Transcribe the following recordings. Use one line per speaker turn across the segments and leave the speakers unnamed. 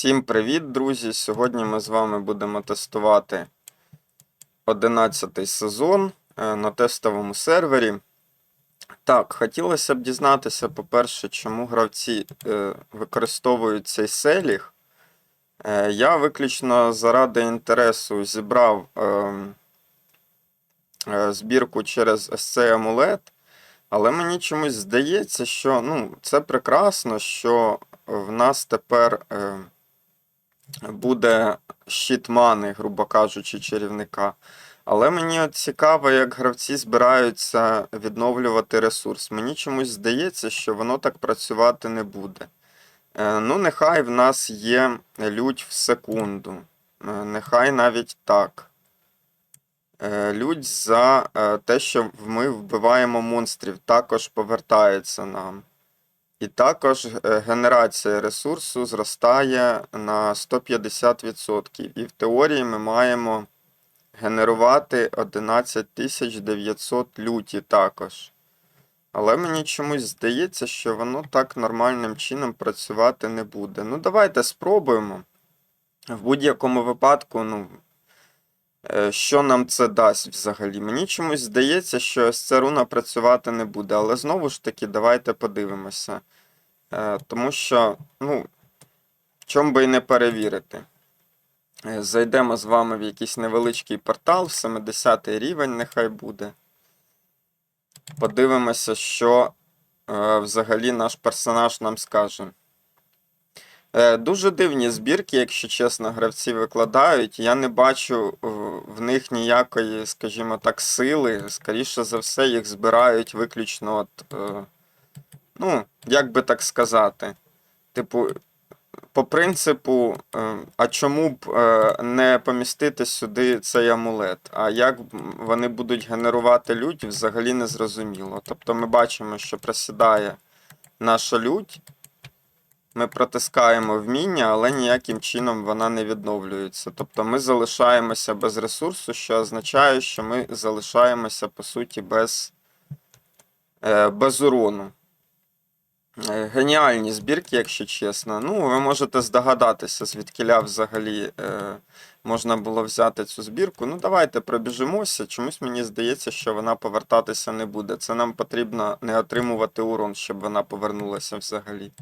Всім привіт, друзі! Сьогодні ми з вами будемо тестувати 11 сезон е, на тестовому сервері. Так, хотілося б дізнатися, по-перше, чому гравці е, використовують цей селіг. Е, я виключно заради інтересу зібрав е, е, збірку через SC амулет, але мені чомусь здається, що ну, це прекрасно, що в нас тепер е, буде щит мани, грубо кажучи, чарівника. Але мені от цікаво, як гравці збираються відновлювати ресурс. Мені чомусь здається, що воно так працювати не буде. Е, ну, нехай в нас є лють в секунду. Е, нехай навіть так. Е, Лють за те, що ми вбиваємо монстрів, також повертається нам. І також е, генерація ресурсу зростає на 150%. І в теорії ми маємо генерувати 11900 люті також. Але мені чомусь здається, що воно так нормальним чином працювати не буде. Ну, давайте спробуємо. В будь-якому випадку, ну, е, що нам це дасть взагалі? Мені чомусь здається, що ось ця руна працювати не буде. Але знову ж таки, давайте подивимося. Е, Тому що, ну, чом би і не перевірити. Е, Зайдемо з вами в якийсь невеличкий портал, в 70 рівень нехай буде. Подивимося, що е, взагалі наш персонаж нам скаже. Е, дуже дивні збірки, якщо чесно, гравці викладають. Я не бачу в них ніякої, скажімо так, сили. Скоріше за все, їх збирають виключно от. Е, ну, як би так сказати. Типу, по принципу, е, а чому б е, не помістити сюди цей амулет? А як вони будуть генерувати лють, взагалі не зрозуміло. Тобто ми бачимо, що просідає наша лють. Ми протискаємо вміння, але ніяким чином вона не відновлюється. Тобто ми залишаємося без ресурсу, що означає, що ми залишаємося, по суті, без, е, без урону. Е, Геніальні збірки, якщо чесно. Ну, ви можете здогадатися, звідкиля взагалі е, можна було взяти цю збірку. Ну, давайте пробіжимося. Чомусь мені здається, що вона повертатися не буде. Це нам потрібно не отримувати урон, щоб вона повернулася взагалі.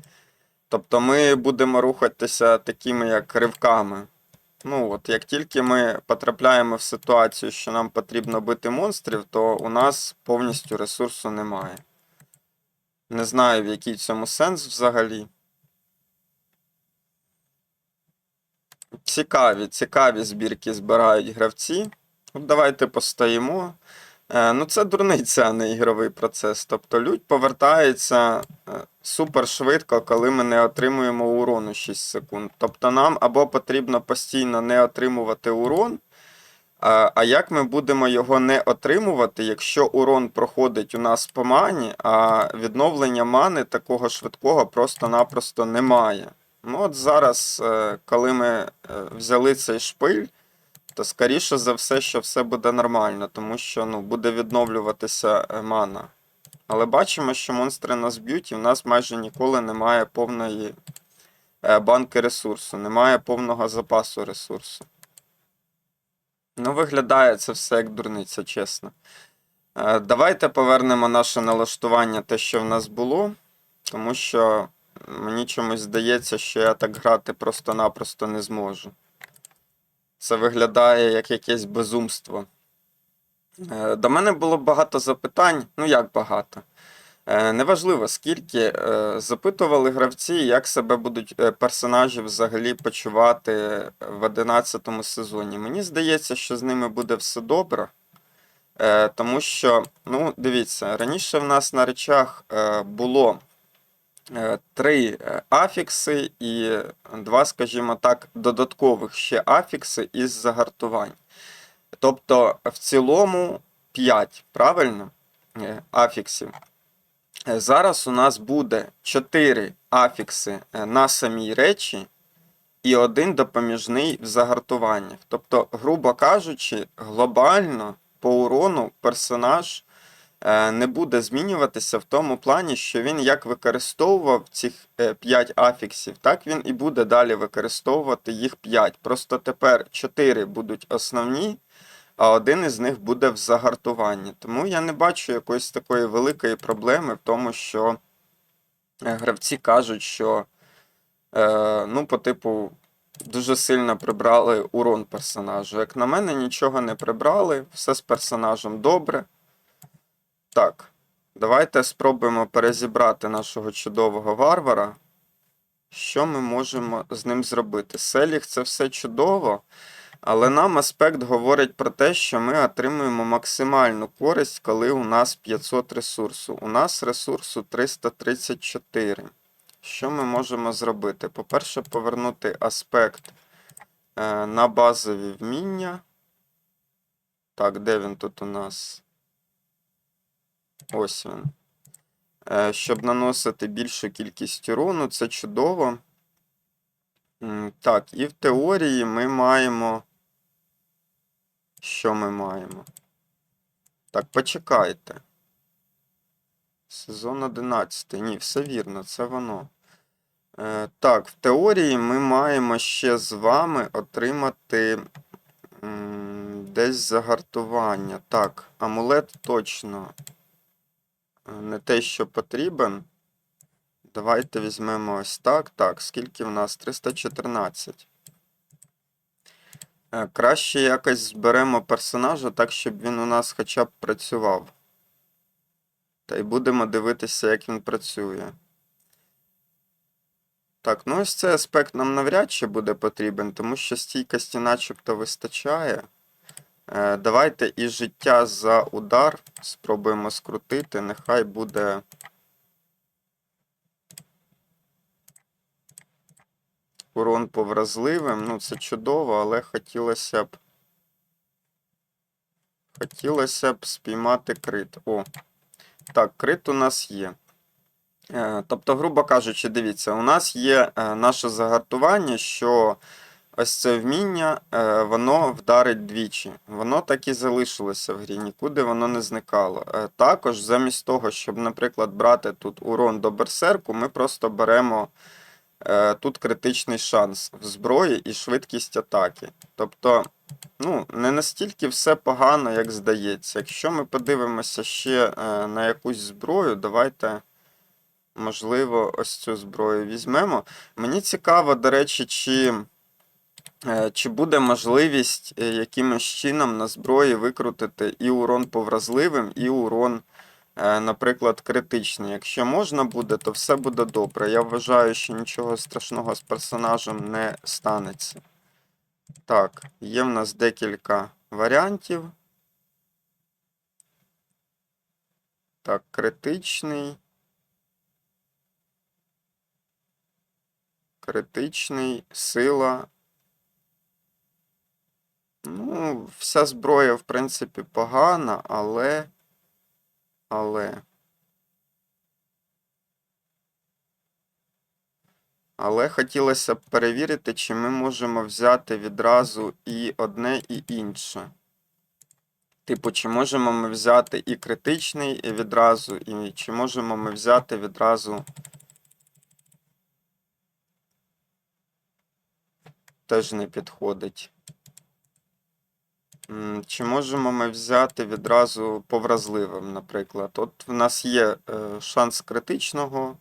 Тобто ми будемо рухатися такими як ривками. Ну, от, як тільки ми потрапляємо в ситуацію, що нам потрібно бити монстрів, то у нас повністю ресурсу немає. Не знаю, в який цьому сенс взагалі. Цікаві, цікаві збірки збирають гравці. От давайте постоїмо. Е, ну, це дурниця, а не ігровий процес. Тобто лють повертається е, супер швидко, коли ми не отримуємо урону 6 секунд. Тобто нам або потрібно постійно не отримувати урон. А, як ми будемо його не отримувати, якщо урон проходить у нас по мані, а відновлення мани такого швидкого просто-напросто немає. Ну от зараз, е, коли ми е, взяли цей шпиль, то скоріше за все, що все буде нормально, тому що ну, буде відновлюватися е, мана. Але бачимо, що монстри нас б'ють, і в нас майже ніколи немає повної банки ресурсу, немає повного запасу ресурсу. Ну, виглядає це все як дурниця, чесно. Е, Давайте повернемо наше налаштування, те, що в нас було, тому що мені чомусь здається, що я так грати просто-напросто не зможу. Це виглядає як якесь безумство. Е, До мене було багато запитань, ну як багато. Е, Неважливо, скільки е, запитували гравці, як себе будуть е, персонажі взагалі почувати в 11 сезоні. Мені здається, що з ними буде все добре. Тому що, ну, дивіться, раніше в нас на речах було три афікси і два, скажімо так, додаткових ще афікси із загартувань. Тобто, в цілому 5, правильно? Афіксів. Е, Зараз у нас буде 4 афікси е, на самій речі і один допоміжний в загартуваннях. Тобто, грубо кажучи, глобально по урону персонаж е, не буде змінюватися в тому плані, що він як використовував цих 5 афіксів, так він і буде далі використовувати їх 5. Просто тепер 4 будуть основні, а один із них буде в загартуванні. Тому я не бачу якоїсь такої великої проблеми в тому, що е, гравці кажуть, що е, ну, по типу. Дуже сильно прибрали урон персонажу. Як на мене, нічого не прибрали, все з персонажем добре. Так, давайте спробуємо перезібрати нашого чудового варвара. Що ми можемо з ним зробити? Селіх це все чудово, але нам аспект говорить про те, що ми отримуємо максимальну користь, коли у нас 500 ресурсу. У нас ресурсу 334. Що ми можемо зробити? По-перше, повернути аспект е, на базові вміння. Так, де він тут у нас? Ось він. Е, щоб наносити більшу кількість урону, це чудово. Так, і в теорії ми маємо. Що ми маємо? Так, почекайте. Сезон 11. Ні, все вірно, це воно. Е, так, в теорії ми маємо ще з вами отримати м, десь загартування. Так, амулет точно е, не те, що потрібен. Давайте візьмемо ось так. Так, скільки в нас? 314. Краще якось зберемо персонажа так, щоб він у нас хоча б працював. Та й будемо дивитися, як він працює. Так, ну ось цей аспект нам навряд чи буде потрібен, тому що стійкості начебто вистачає. Е, давайте і життя за удар спробуємо скрутити. Нехай буде. Урон по вразливим. Ну, це чудово, але хотілося б. Хотілося б спіймати крит. О, так, крит у нас є. Е, Тобто, грубо кажучи, дивіться, у нас є е, наше загартування, що ось це вміння, е, воно вдарить двічі. Воно так і залишилося в грі, нікуди воно не зникало. Також, замість того, щоб, наприклад, брати тут урон до берсерку, ми просто беремо тут критичний шанс в зброї і швидкість атаки. Тобто, ну, не настільки все погано, як здається. Якщо ми подивимося ще е, на якусь зброю, давайте. Можливо, ось цю зброю візьмемо. Мені цікаво, до речі, чи, е, чи буде можливість е, якимось чином на зброї викрутити і урон по вразливим, і урон, е, наприклад, критичний. Якщо можна буде, то все буде добре. Я вважаю, що нічого страшного з персонажем не станеться. Так, є в нас декілька варіантів. Так, критичний. Критичний, сила. Ну, вся зброя, в принципі, погана, але. Але. Але хотілося б перевірити, чи ми можемо взяти відразу і одне, і інше. Типу, чи можемо ми взяти і критичний відразу, і чи можемо ми взяти відразу. теж не підходить. Чи можемо ми взяти відразу по вразливим, наприклад? От в нас є е, шанс критичного,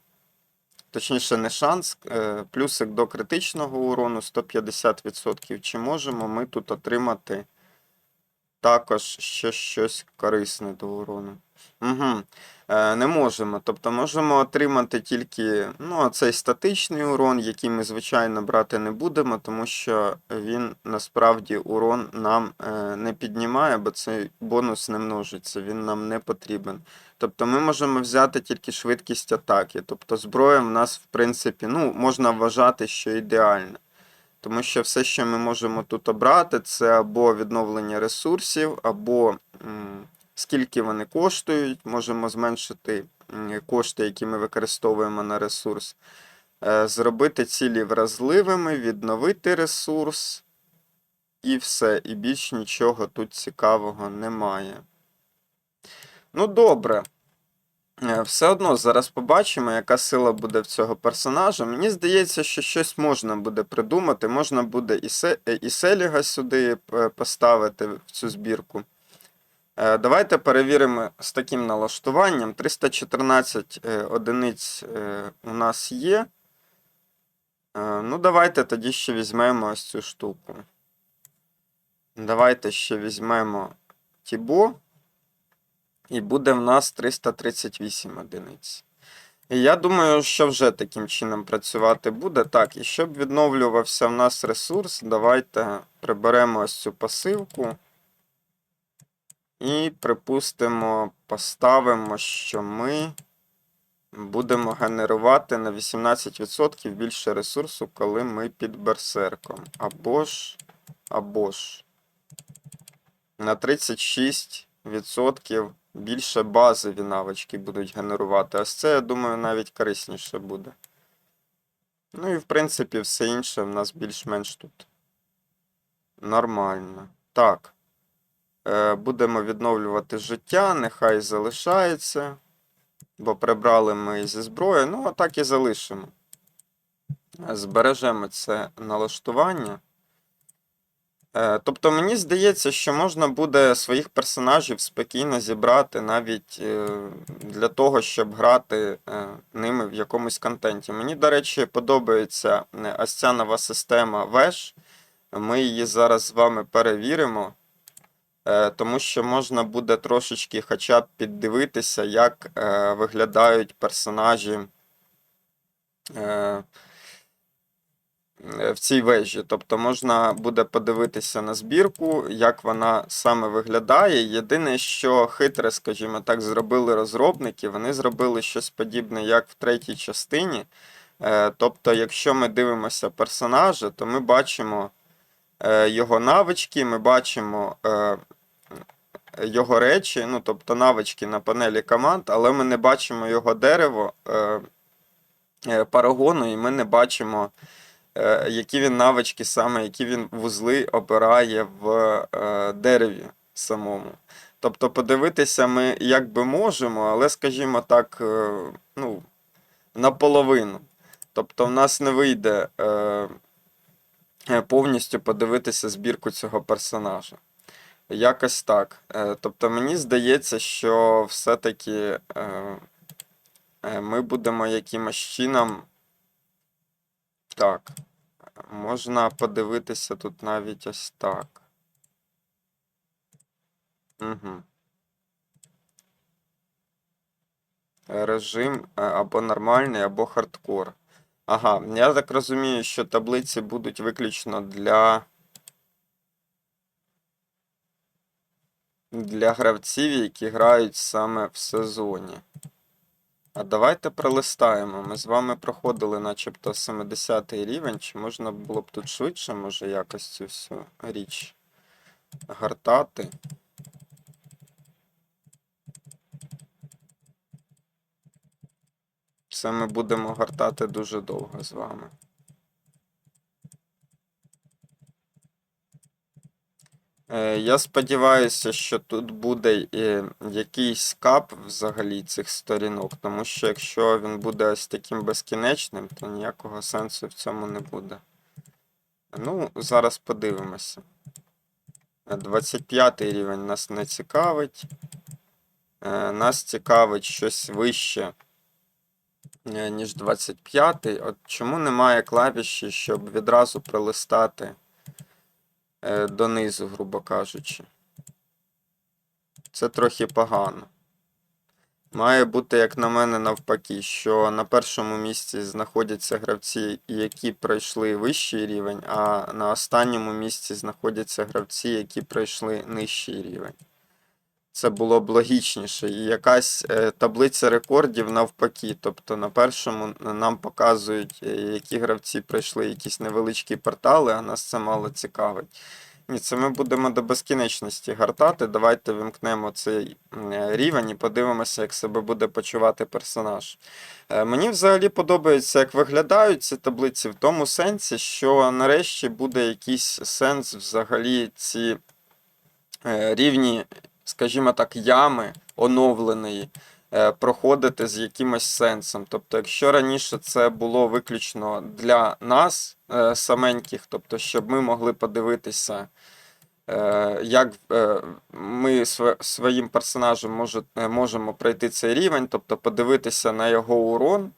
точніше, не шанс, е, плюсик до критичного урону 150%. Чи можемо ми тут отримати також ще щось корисне до урону? Угу. Не можемо. Тобто можемо отримати тільки ну, цей статичний урон, який ми, звичайно, брати не будемо, тому що він насправді урон нам е, не піднімає, бо цей бонус не множиться, він нам не потрібен. Тобто ми можемо взяти тільки швидкість атаки. Тобто зброя в нас, в принципі, ну, можна вважати, що ідеальна. Тому що все, що ми можемо тут обрати, це або відновлення ресурсів, або. м, скільки вони коштують, можемо зменшити кошти, які ми використовуємо на ресурс, Е, зробити цілі вразливими, відновити ресурс, і все. І більш нічого тут цікавого немає. Ну, добре. Е, Все одно зараз побачимо, яка сила буде в цього персонажа. Мені здається, що щось можна буде придумати. Можна буде і, Се... і Селіга сюди е, поставити в цю збірку. Е, Давайте перевіримо з таким налаштуванням. 314 е, одиниць е, у нас є. Ну, давайте тоді ще візьмемо ось цю штуку. Давайте ще візьмемо Тібо. І буде в нас 338 одиниць. І я думаю, що вже таким чином працювати буде. Так, і щоб відновлювався в нас ресурс, давайте приберемо ось цю пасивку. І, припустимо, поставимо, що ми будемо генерувати на 18% більше ресурсу, коли ми під берсерком. Або ж, або ж на 36% більше базові навички будуть генерувати. Ось це, я думаю, навіть корисніше буде. Ну і в принципі все інше в нас більш-менш тут нормально. Так. Е, Будемо відновлювати життя, нехай залишається. Бо прибрали ми зі зброї, ну а так і залишимо. Збережемо це налаштування. Е, Тобто мені здається, що можна буде своїх персонажів спокійно зібрати навіть е, для того, щоб грати е, ними в якомусь контенті. Мені, до речі, подобається е, ось система Веш. Ми її зараз з вами перевіримо, е, тому що можна буде трошечки хоча б піддивитися, як е, виглядають персонажі. е, е, в цій вежі. Тобто можна буде подивитися на збірку, як вона саме виглядає. Єдине, що хитре, скажімо так, зробили розробники, вони зробили щось подібне, як в третій частині. Е, Тобто, якщо ми дивимося персонажа, то ми бачимо е, його навички, ми бачимо е, його речі, ну тобто навички на панелі команд, але ми не бачимо його дерево е, е, парагону, і ми не бачимо е, які він навички саме, які він вузли обирає в дереві самому. Тобто подивитися ми як би можемо, але, скажімо так, ну, наполовину. Тобто в нас не вийде повністю подивитися збірку цього персонажа. Якось так. Е, Тобто мені здається, що все-таки е, е, ми будемо якимось чином. Так. Можна подивитися тут навіть ось так. Угу. Режим або нормальний, або хардкор. Ага, я так розумію, що таблиці будуть виключно для. Для гравців, які грають саме в сезоні. А давайте пролистаємо. Ми з вами проходили начебто 70 рівень. Чи можна було б тут швидше, може, якось цю всю річ гартати? Це ми будемо гартати дуже довго з вами. Я сподіваюся, що тут буде е, якийсь кап взагалі цих сторінок, тому що якщо він буде ось таким безкінечним, то ніякого сенсу в цьому не буде. Ну, зараз подивимося. 25 рівень нас не цікавить. Е, Нас цікавить щось вище, е, ніж 25. От чому немає клавіші, щоб відразу пролистати е, донизу, грубо кажучи. Це трохи погано. Має бути, як на мене, навпаки, що на першому місці знаходяться гравці, які пройшли вищий рівень, а на останньому місці знаходяться гравці, які пройшли нижчий рівень. Це було б логічніше. І якась е, таблиця рекордів навпаки. Тобто на першому нам показують, е, які гравці пройшли якісь невеличкі портали, а нас це мало цікавить. Ні, це ми будемо до безкінечності гартати. Давайте вимкнемо цей е, рівень і подивимося, як себе буде почувати персонаж. Мені взагалі подобається, як виглядають ці таблиці, в тому сенсі, що нарешті буде якийсь сенс взагалі ці рівні, скажімо так, ями оновлений, е, проходити з якимось сенсом. Тобто, якщо раніше це було виключно для нас е, саменьких, тобто, щоб ми могли подивитися, е, як ми своїм персонажем можемо пройти цей рівень, тобто подивитися на його урон.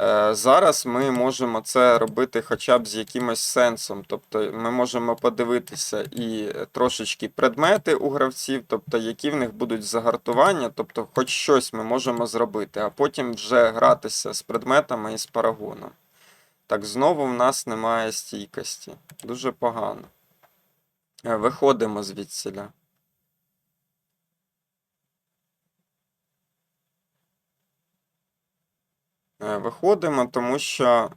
Е, Зараз ми можемо це робити хоча б з якимось сенсом. Тобто ми можемо подивитися і трошечки предмети у гравців, тобто які в них будуть загартування, тобто хоч щось ми можемо зробити, а потім вже гратися з предметами і з парагоном. Так, знову в нас немає стійкості. Дуже погано. Е, Виходимо звідсіля. Виходимо, тому що,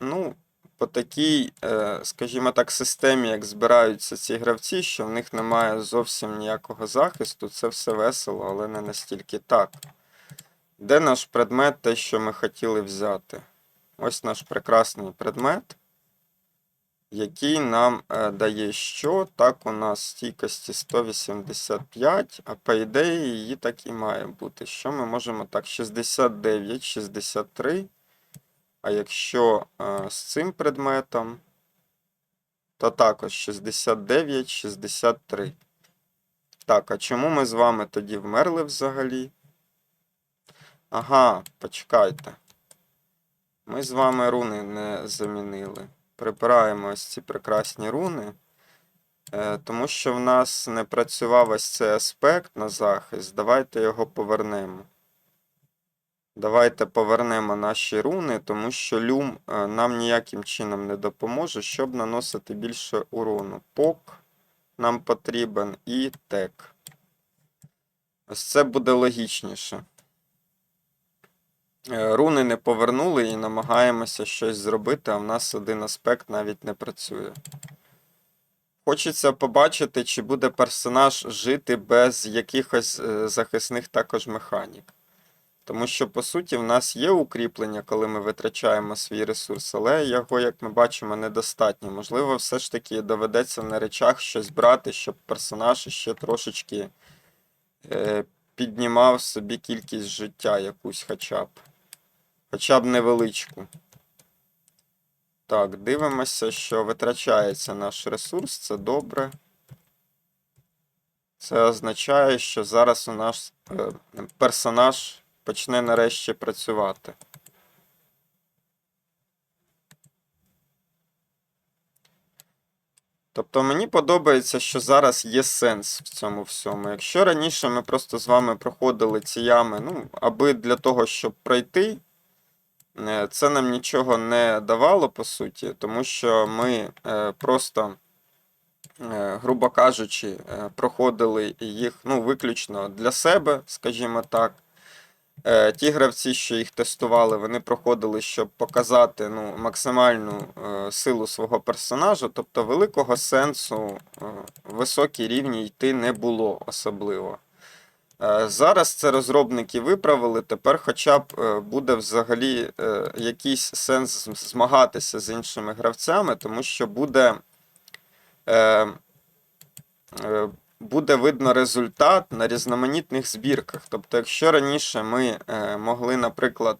ну, по такій, е, скажімо так, системі, як збираються ці гравці, що в них немає зовсім ніякого захисту, це все весело, але не настільки так. Де наш предмет, те, що ми хотіли взяти? Ось наш прекрасний предмет, який нам е, дає що? Так, у нас стійкості 185, а по ідеї її так і має бути. Що ми можемо так? 69, 63. А якщо е, з цим предметом, то також 69, 63. Так, а чому ми з вами тоді вмерли взагалі? Ага, почекайте. Ми з вами руни не замінили. Прибираємо ось ці прекрасні руни. Е, тому що в нас не працював ось цей аспект на захист. Давайте його повернемо. Давайте повернемо наші руни, тому що люм е, нам ніяким чином не допоможе, щоб наносити більше урону. Пок нам потрібен і тек. Ось це буде логічніше. Е, Руни не повернули і намагаємося щось зробити, а в нас один аспект навіть не працює. Хочеться побачити, чи буде персонаж жити без якихось е, захисних також механік. Тому що, по суті, в нас є укріплення, коли ми витрачаємо свій ресурс, але його, як ми бачимо, недостатньо. Можливо, все ж таки доведеться на речах щось брати, щоб персонаж ще трошечки е, піднімав собі кількість життя якусь хоча б. Хоча б невеличку. Так, дивимося, що витрачається наш ресурс, це добре. Це означає, що зараз у нас е, персонаж почне нарешті працювати. Тобто мені подобається, що зараз є сенс в цьому всьому. Якщо раніше ми просто з вами проходили ці ями, ну, аби для того, щоб пройти, це нам нічого не давало, по суті, тому що ми е, просто, е, грубо кажучи, е, проходили їх ну, виключно для себе, скажімо так. Е, Ті гравці, що їх тестували, вони проходили, щоб показати ну, максимальну е, силу свого персонажа, тобто великого сенсу е, високі рівні йти не було особливо. Е, Зараз це розробники виправили, тепер хоча б е, буде взагалі е, якийсь сенс змагатися з іншими гравцями, тому що буде. Буде видно результат на різноманітних збірках. Тобто, якщо раніше ми могли, наприклад,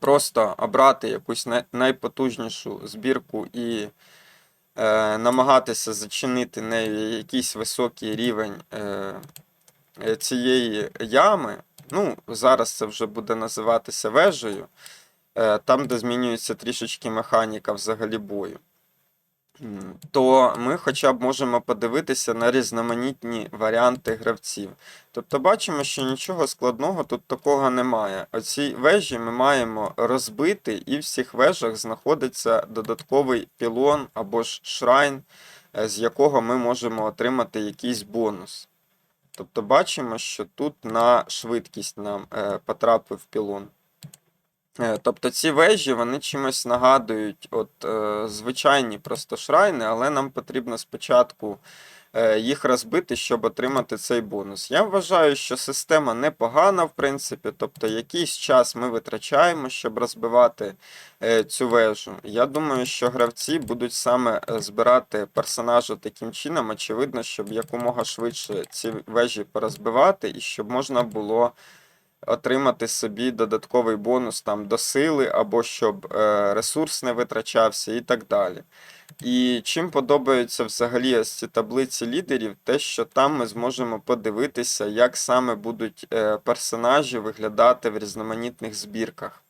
просто обрати якусь найпотужнішу збірку і намагатися зачинити нею якийсь високий рівень цієї ями, ну, зараз це вже буде називатися вежею, е, там, де змінюється трішечки механіка взагалі бою то ми хоча б можемо подивитися на різноманітні варіанти гравців. Тобто бачимо, що нічого складного тут такого немає. Оці вежі ми маємо розбити, і в всіх вежах знаходиться додатковий пілон або ж шрайн, е, з якого ми можемо отримати якийсь бонус. Тобто бачимо, що тут на швидкість нам е, потрапив пілон. Е, Тобто ці вежі вони чимось нагадують от, е, звичайні просто шрайни, але нам потрібно спочатку їх розбити, щоб отримати цей бонус. Я вважаю, що система непогана, в принципі, тобто якийсь час ми витрачаємо, щоб розбивати е, цю вежу. Я думаю, що гравці будуть саме е, збирати персонажа таким чином, очевидно, щоб якомога швидше ці вежі порозбивати, і щоб можна було отримати собі додатковий бонус там до сили, або щоб е, ресурс не витрачався і так далі. І чим подобаються взагалі ось ці таблиці лідерів, те, що там ми зможемо подивитися, як саме будуть е, персонажі виглядати в різноманітних збірках.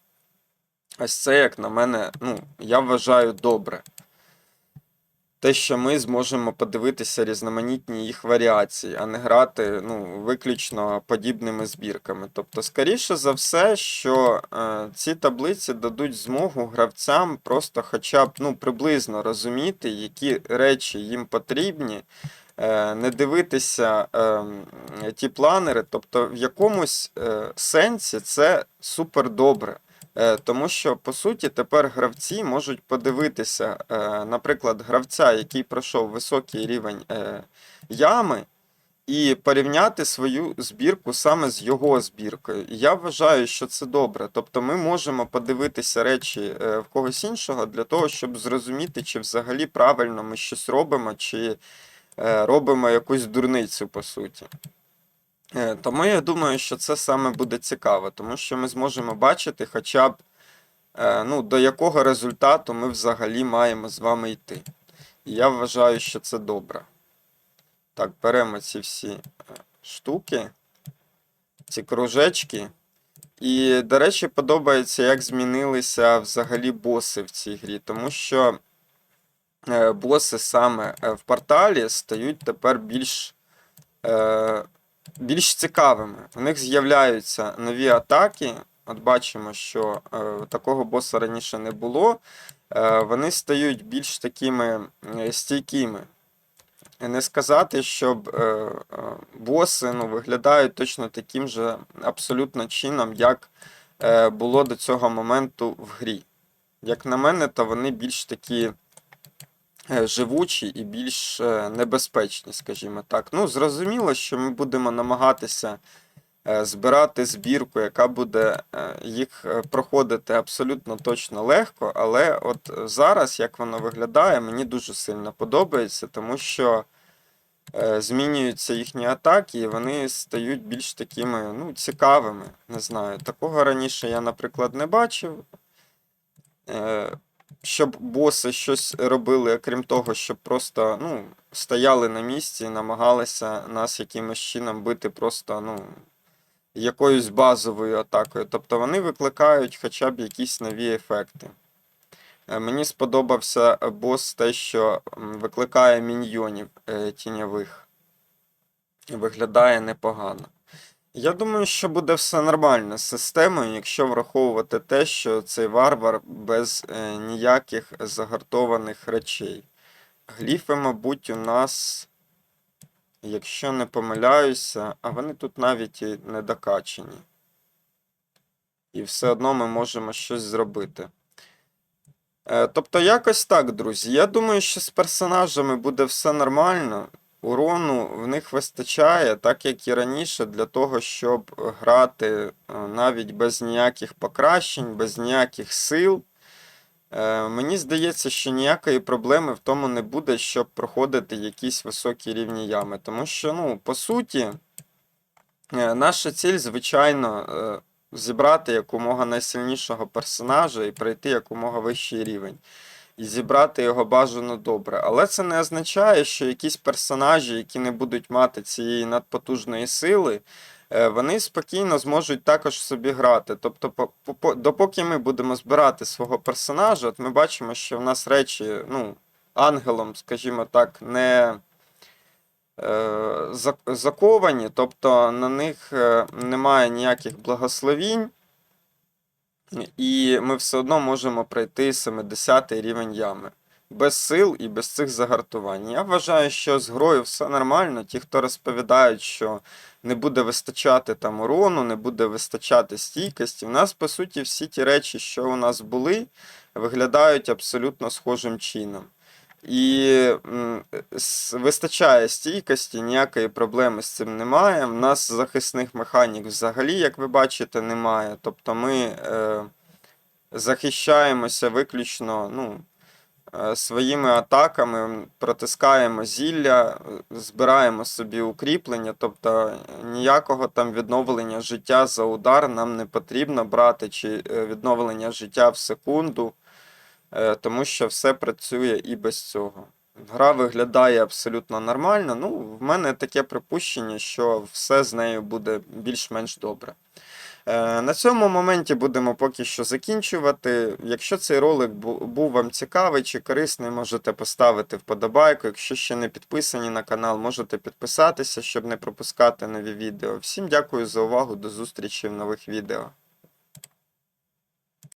Ось це, як на мене, ну, я вважаю добре. Те, що ми зможемо подивитися різноманітні їх варіації, а не грати ну, виключно подібними збірками. Тобто, скоріше за все, що е, ці таблиці дадуть змогу гравцям просто хоча б ну, приблизно розуміти, які речі їм потрібні, е, не дивитися е, ті планери. Тобто, в якомусь е, сенсі це супер добре. Е, Тому що, по суті, тепер гравці можуть подивитися, е, наприклад, гравця, який пройшов високий рівень е, ями, і порівняти свою збірку саме з його збіркою. Я вважаю, що це добре. Тобто ми можемо подивитися речі в когось іншого для того, щоб зрозуміти, чи взагалі правильно ми щось робимо, чи робимо якусь дурницю, по суті. Е, Тому я думаю, що це саме буде цікаво, тому що ми зможемо бачити хоча б е, ну, до якого результату ми взагалі маємо з вами йти. І я вважаю, що це добре. Так, беремо ці всі е, штуки, ці кружечки. І, до речі, подобається, як змінилися взагалі боси в цій грі, тому що боси саме в порталі стають тепер більш. Більш цікавими. У них з'являються нові атаки. От бачимо, що е, такого боса раніше не було. Е, вони стають більш такими е, стійкими. Не сказати, щоб е, е, боси ну, виглядають точно таким же абсолютно чином, як е, було до цього моменту в грі. Як на мене, то вони більш такі живучі і більш е, небезпечні, скажімо так. Ну, зрозуміло, що ми будемо намагатися е, збирати збірку, яка буде е, їх е, проходити абсолютно точно легко, але от зараз, як воно виглядає, мені дуже сильно подобається, тому що е, змінюються їхні атаки, і вони стають більш такими ну, цікавими. Не знаю. Такого раніше я, наприклад, не бачив. Щоб боси щось робили, окрім того, щоб просто ну, стояли на місці і намагалися нас якимось чином бити просто ну, якоюсь базовою атакою. Тобто вони викликають хоча б якісь нові ефекти. Е, Мені сподобався бос те, що викликає міньйонів е, тіньових. Виглядає непогано. Я думаю, що буде все нормально з системою, якщо враховувати те, що цей варвар без е, ніяких загартованих речей. Гліфи, мабуть, у нас, якщо не помиляюся, а вони тут навіть і не докачені. І все одно ми можемо щось зробити. Е, Тобто, якось так, друзі. Я думаю, що з персонажами буде все нормально. Урону в них вистачає, так як і раніше, для того, щоб грати е, навіть без ніяких покращень, без ніяких сил. Е, Мені здається, що ніякої проблеми в тому не буде, щоб проходити якісь високі рівні ями. Тому що, ну, по суті, е, наша ціль, звичайно, зібрати якомога найсильнішого персонажа і пройти якомога вищий рівень. І зібрати його бажано добре. Але це не означає, що якісь персонажі, які не будуть мати цієї надпотужної сили, е, вони спокійно зможуть також собі грати. Тобто, по- по- по- допоки ми будемо збирати свого персонажа, от ми бачимо, що в нас речі, ну, ангелом, скажімо так, не е, заковані, тобто на них е, немає ніяких благословінь. І ми все одно можемо пройти 70 рівень ями. Без сил і без цих загартувань. Я вважаю, що з грою все нормально. Ті, хто розповідають, що не буде вистачати там урону, не буде вистачати стійкості. У нас, по суті, всі ті речі, що у нас були, виглядають абсолютно схожим чином. І вистачає стійкості, ніякої проблеми з цим немає. У нас захисних механік взагалі, як ви бачите, немає. Тобто ми е, захищаємося виключно ну, е, своїми атаками, протискаємо зілля, збираємо собі укріплення, тобто ніякого там відновлення життя за удар нам не потрібно брати, чи е, відновлення життя в секунду, тому що все працює і без цього. Гра виглядає абсолютно нормально. Ну, в мене таке припущення, що все з нею буде більш-менш добре. Е, На цьому моменті будемо поки що закінчувати. Якщо цей ролик був вам цікавий чи корисний, можете поставити вподобайку. Якщо ще не підписані на канал, можете підписатися, щоб не пропускати нові відео. Всім дякую за увагу, до зустрічі в нових відео.